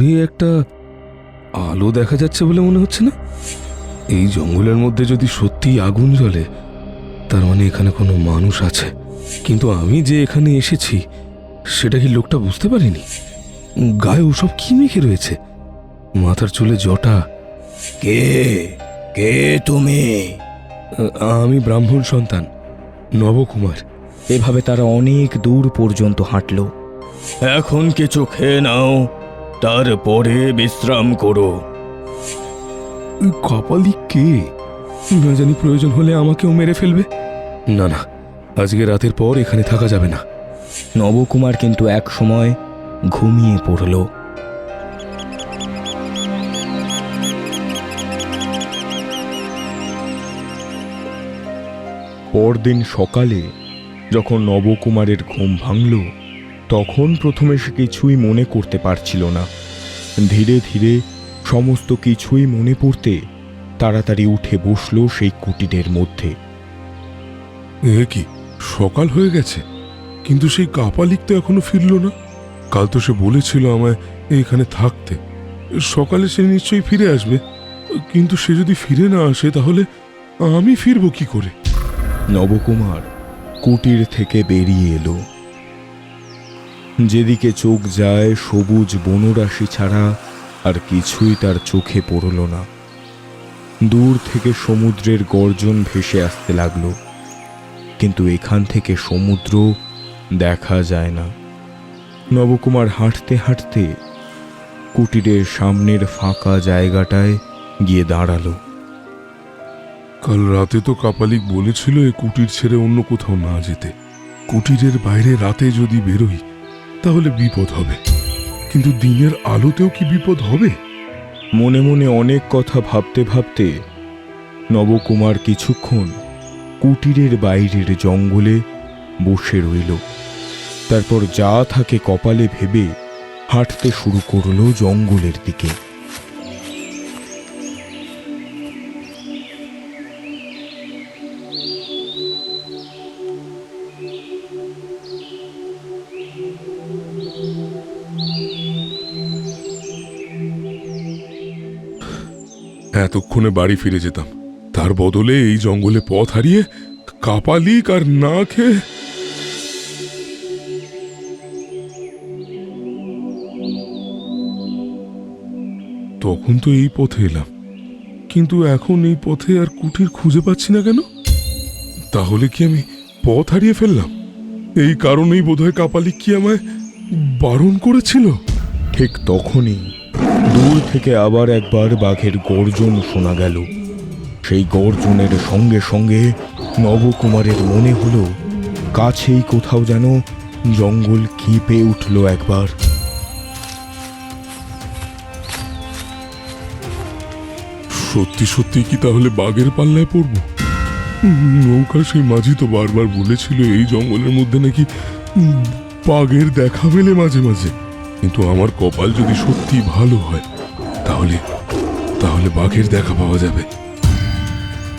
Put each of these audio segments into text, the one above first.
দূরে একটা আলো দেখা যাচ্ছে বলে মনে হচ্ছে না? এই জঙ্গলের মধ্যে যদি সত্যি আগুন জ্বলে তার মানে এখানে কোনো মানুষ আছে। কিন্তু আমি যে এখানে এসেছি সেটা কি লোকটা বুঝতে পারিনি? গায়ে ওসব কি মেখে রয়েছে? মাথার চুলে জটা। কে? কে তুমি? আমি ব্রাহ্মণ সন্তান নবকুমার। এভাবে তারা অনেক দূর পর্যন্ত হাঁটল। এখন কিছু খেয়ে নাও। তারপরে বিশ্রাম করো। ওই কপালি কে? না জানি প্রয়োজন হলে আমাকেও মেরে ফেলবে। না না আজকে রাতের পর এখানে থাকা যাবে না। নবকুমার কিন্তু এক সময় ঘুমিয়ে পড়ল। পরদিন সকালে যখন নবকুমারের ঘুম ভাঙল তখন প্রথমে সে কিছুই মনে করতে পারছিল না। ধীরে ধীরে সমস্ত কিছুই মনে পড়তে তাড়াতাড়ি উঠে বসল সেই কুটিরের মধ্যে। এ কি সকাল হয়ে গেছে কিন্তু সেই কাপালিক তো এখনও ফিরল না। কাল তো সে বলেছিল আমায় এখানে থাকতে। সকালে সে নিশ্চয়ই ফিরে আসবে কিন্তু সে যদি ফিরে না আসে তাহলে আমি ফিরবো কি করে? নবকুমার কুটির থেকে বেরিয়ে এলো। যেদিকে চোখ যায়, সবুজ বনরাশি ছাড়া আর কিছুই তার চোখে পড়ল না। দূর থেকে সমুদ্রের গর্জন ভেসে আসতে লাগল, কিন্তু এখান থেকে সমুদ্র দেখা যায় না। নবকুমার হাঁটতে হাঁটতে কুটিরের সামনের ফাঁকা জায়গাটায় গিয়ে দাঁড়াল। কাল রাতে তো কাপালিক বলেছিল এ কুটির ছেড়ে অন্য কোথাও না যেতে। কুটিরের বাইরে রাতে যদি বেরোই তাহলে বিপদ হবে। কিন্তু দিনের আলোতেও কি বিপদ হবে? মনে মনে অনেক কথা ভাবতে ভাবতে নবকুমার কিছুক্ষণ কুটিরের বাইরের জঙ্গলে বসে রইল। তারপর যা থাকে কপালে ভেবে হাঁটতে শুরু করল জঙ্গলের দিকে। এতক্ষণে বাড়ি ফিরে যেতাম। তার বদলে এই জঙ্গলে পথ হারিয়ে কাপালিক আর না খেয়ে তখন তো এই পথে এলাম। কিন্তু এখন এই পথে আর কুটির খুঁজে পাচ্ছি না কেন? তাহলে কি আমি পথ হারিয়ে ফেললাম? এই কারণেই বোধহয় কাপালিক কি আমায় বারণ করেছিল? ঠিক তখনই দূর থেকে আবার একবার বাঘের গর্জন শোনা গেল। সেই গর্জনের সঙ্গে সঙ্গে নবকুমারের মনে হলো, কাছেই কোথাও যেন জঙ্গল কিপে উঠল একবার। সত্যি সত্যি কি তাহলে বাঘের পাল্লায় পড়ব? নৌকা সেই মাঝি তো বারবার বলেছিল, এই জঙ্গলের মধ্যে নাকি বাঘের দেখা মেলে মাঝে মাঝে। কিন্তু আমার কপাল যদি সত্যি ভালো হয় তাহলে তাহলে বাঘের দেখা পাওয়া যাবে।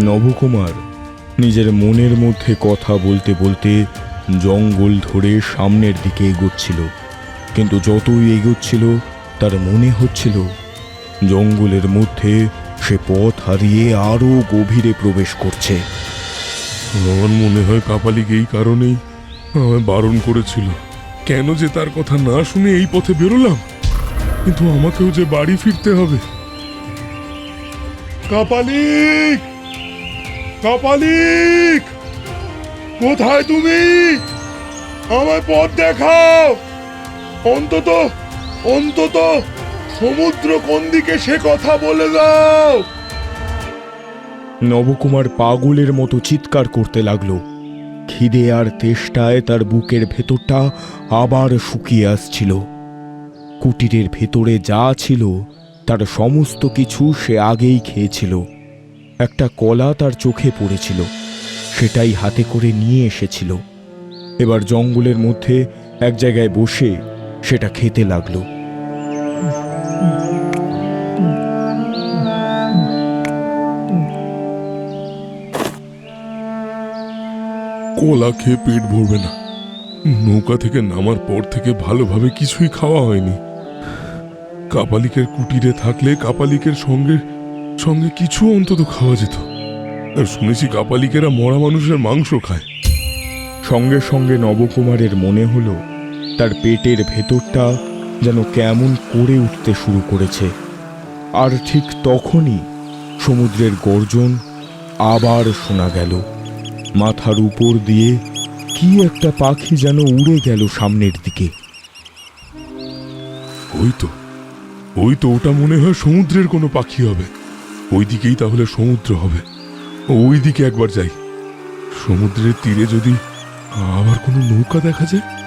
নবকুমার নিজের মনের মধ্যে কথা বলতে বলতে জঙ্গল ধরে সামনের দিকে এগোচ্ছিল। কিন্তু যতই এগোচ্ছিল তার মনে হচ্ছিল জঙ্গলের মধ্যে সে পথ হারিয়ে আরও গভীরে প্রবেশ করছে। আমার মনে হয় কাপালিক এই কারণেই আমায় বারণ করেছিল। কেন যে তার কথা না শুনে এই পথে বেরোলাম? কিন্তু আমাকেও যে বাড়ি ফিরতে হবে। কাপালিক! কাপালিক! কোথায় তুমি? আমায় পথ দেখাও! অন্তত অন্তত সমুদ্র কোন দিকে সে কথা বলে দাও! নবকুমার পাগলের মতো চিৎকার করতে লাগল। খিদে আর তেষ্টায় তার বুকের ভেতরটা আবার শুকিয়ে আসছিল। কুটিরের ভেতরে যা ছিল, তার সমস্ত কিছু সে আগেই খেয়েছিল। একটা কলা তার চোখে পড়েছিল, সেটাই হাতে করে নিয়ে এসেছিল। এবার জঙ্গলের মধ্যে এক জায়গায় বসে সেটা খেতে লাগল। কলা খেয়ে পেট ভরবে না। নৌকা থেকে নামার পর থেকে ভালোভাবে কিছুই খাওয়া হয়নি। কাপালিকের কুটিরে থাকলে কাপালিকের সঙ্গে সঙ্গে কিছু অন্তত খাওয়া যেত। আর শুনেছি কাপালিকেরা মরা মানুষের মাংস খায়। সঙ্গে সঙ্গে নবকুমারের মনে হলো, তার পেটের ভেতরটা যেন কেমন করে উঠতে শুরু করেছে। আর ঠিক তখনই সমুদ্রের গর্জন আবার শোনা গেল। মাথার উপর দিয়ে কি একটা পাখি যেন উড়ে গেল সামনের দিকে। ওই তো ওই তো, ওটা মনে হয় সমুদ্রের কোনো পাখি হবে। ওই দিকেই তাহলে সমুদ্র হবে। ওই দিকে একবার যাই। সমুদ্রের তীরে যদি আবার কোনো নৌকা দেখা যায়?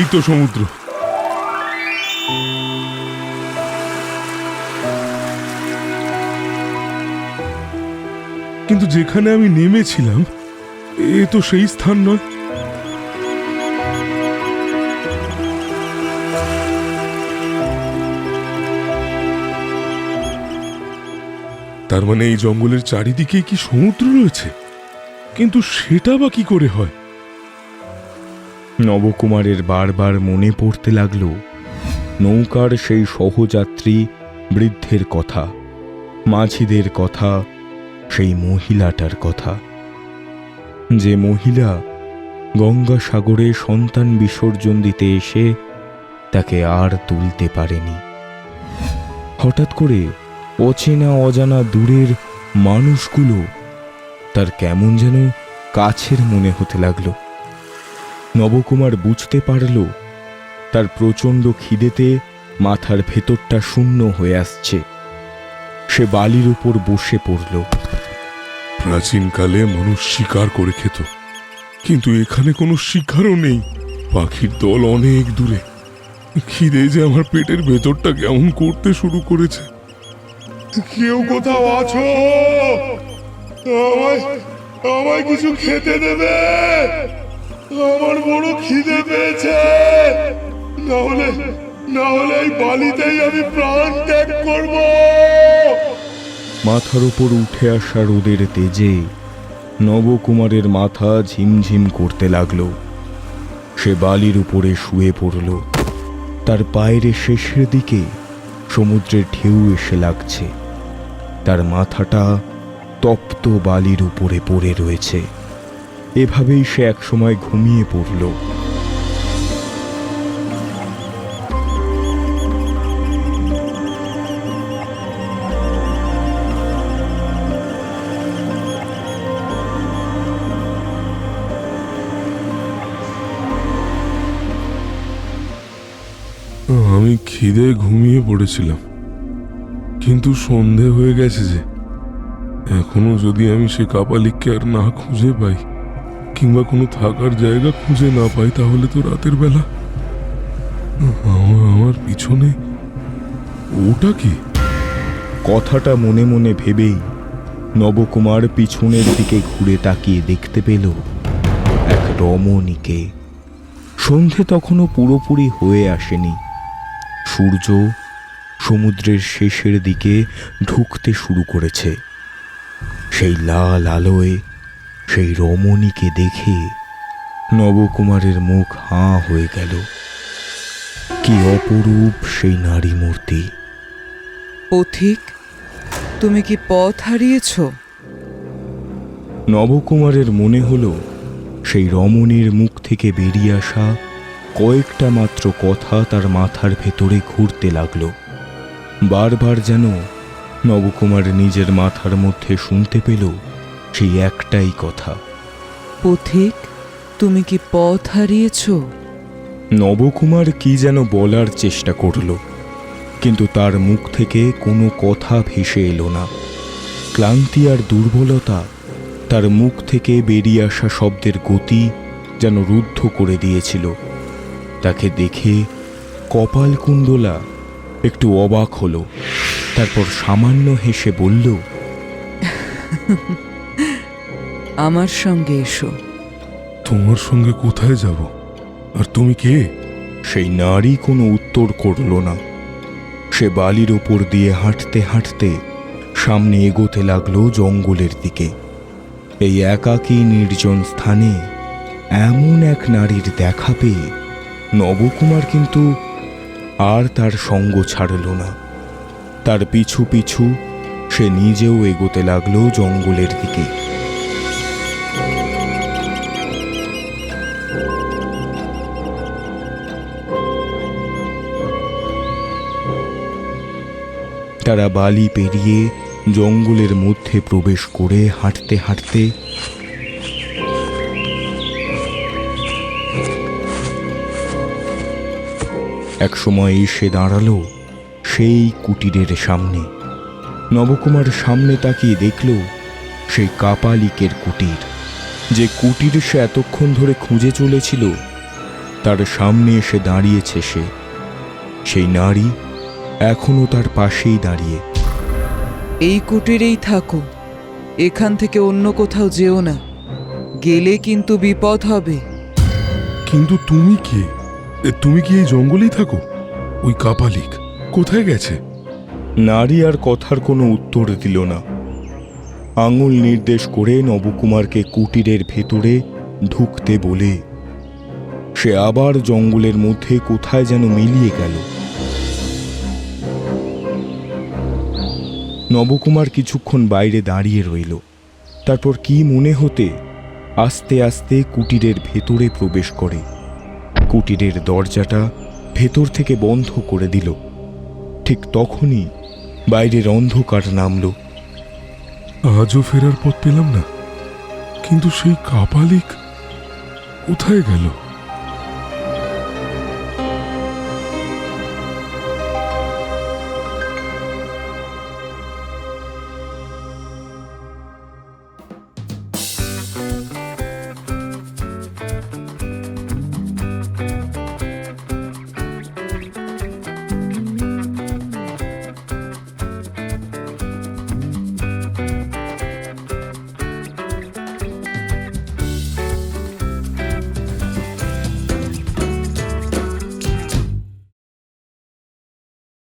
এই তো সমুদ্র। কিন্তু যেখানে আমি নেমেছিলাম, এ তো সেই স্থান নয়। তার মানে এই জঙ্গলের চারিদিকে কি সমুদ্র রয়েছে? কিন্তু সেটা বা কি করে হয়? নবকুমারের বারবার মনে পড়তে লাগল, নৌকার সেই সহযাত্রী বৃদ্ধের কথা, মাঝিদের কথা, সেই মহিলাটার কথা। যে মহিলা গঙ্গাসাগরে সন্তান বিসর্জন দিতে এসে তাকে আর তুলতে পারেনি। হঠাৎ করে অচেনা অজানা দূরের মানুষগুলো তার কেমন যেন কাছের মনে হতে লাগল। নবকুমার বুঝতে পারল, তার প্রচণ্ড খিদেতে মাথার ভেতরটা শূন্য হয়ে আসছে। সে বালির উপর বসে পড়ল। প্রাচীনকালে মানুষ শিকার করে খেত, কিন্তু এখানে কোনো শিকারও নেই। পাখির দল অনেক দূরে। খিদে যে আমার পেটের ভেতরটা কেমন করতে শুরু করেছে। কেউ কোথাও আছো? আমায় আমায় কিছু খেতে দেবে? আমার বড় খিদে পেয়েছে। না হলে না হলে এই বালিতেই আমি প্রাণ ত্যাগ করব। মাথার উপর উঠে আসা রোদের তেজে নবকুমারের মাথা ঝিমঝিম করতে লাগল। সে বালির উপরে শুয়ে পড়ল। তার পায়ের শেষের দিকে সমুদ্রের ঢেউ এসে লাগছে। তার মাথাটা তপ্ত বালির উপরে পড়ে রয়েছে। এভাবেই সে একসময় ঘুমিয়ে পড়ল। আমি খিদে ঘুমিয়ে পড়েছিলাম। কিন্তু সন্ধে হয়ে গেছে যে। এখনও যদি আমি সে কাপালিককে আর না খুঁজে পাই কিংবা কোনো থাকার জায়গা খুঁজে না পাই তাহলে তো রাতের বেলা। আমার পিছনে ওটা কি? কথাটা মনে মনে ভেবেই নবকুমার পিছনের দিকে ঘুরে তাকিয়ে দেখতে পেল এক রমণীকে। সন্ধে তখনও পুরোপুরি হয়ে আসেনি। সূর্য সমুদ্রের শেষের দিকে ঢুকতে শুরু করেছে। সেই লাল আলোয় সেই রমণীকে দেখে নবকুমারের মুখ হাঁ হয়ে গেল। কি অপরূপ সেই নারী মূর্তি। পথিক তুমি কি পথ হারিয়েছ? নবকুমারের মনে হলো সেই রমণীর মুখ থেকে বেরিয়ে আসা কয়েকটা মাত্র কথা তার মাথার ভেতরে ঘুরতে লাগল। বারবার যেন নবকুমার নিজের মাথার মধ্যে শুনতে পেল সেই একটাই কথা। পথিক তুমি কি পথ হারিয়েছ? নবকুমার কি যেন বলার চেষ্টা করল কিন্তু তার মুখ থেকে কোনো কথা ভেসে এলো না। ক্লান্তি আর দুর্বলতা তার মুখ থেকে বেরিয়ে আসা শব্দের গতি যেন রুদ্ধ করে দিয়েছিল। তাকে দেখে কপালকুণ্ডলা একটু অবাক হলো তারপর সামান্য হেসে বলল আমার সঙ্গে এসো। তোমার সঙ্গে কোথায় যাব? আর তুমি কে? সেই নারী কোনো উত্তর করল না। সে বালির ওপর দিয়ে হাঁটতে হাঁটতে সামনে এগোতে লাগল জঙ্গলের দিকে। এই একাকী নির্জন স্থানে এমন এক নারীর দেখা পেয়ে নবকুমার কিন্তু আর তার সঙ্গ ছাড়ল না। তার পিছু পিছু সে নিজেও এগোতে লাগল জঙ্গলের দিকে। তারা বালি পেরিয়ে জঙ্গলের মধ্যে প্রবেশ করে হাঁটতে হাঁটতে একসময় এসে দাঁড়াল সেই কুটিরের সামনে। নবকুমার সামনে তাকিয়ে দেখল সেই কাপালিকের কুটির। যে কুটির সে এতক্ষণ ধরে খুঁজে চলেছিল, তার সামনে এসে দাঁড়িয়েছে সে। সেই নারী এখনও তার পাশেই দাঁড়িয়ে। এই কুটিরেই থাকো। এখান থেকে অন্য কোথাও যেও না। গেলে কিন্তু বিপদ হবে। কিন্তু তুমি কে? এ, তুমি কি এই জঙ্গলেই থাকো? ওই কাপালিক কোথায় গেছে? নারী আর কথার কোনো উত্তর দিল না। আঙুল নির্দেশ করে নবকুমারকে কুটিরের ভেতরে ঢুকতে বলে সে আবার জঙ্গলের মধ্যে কোথায় যেন মিলিয়ে গেল। নবকুমার কিছুক্ষণ বাইরে দাঁড়িয়ে রইল। তারপর কি মনে হতে আস্তে আস্তে কুটিরের ভেতরে প্রবেশ করে। কুটিরের দরজাটা ভেতর থেকে বন্ধ করে দিল। ঠিক তখনই বাইরের অন্ধকার নামল। আজও ফেরার পথ পেলাম না, কিন্তু সেই কাপালিক কোথায় গেল?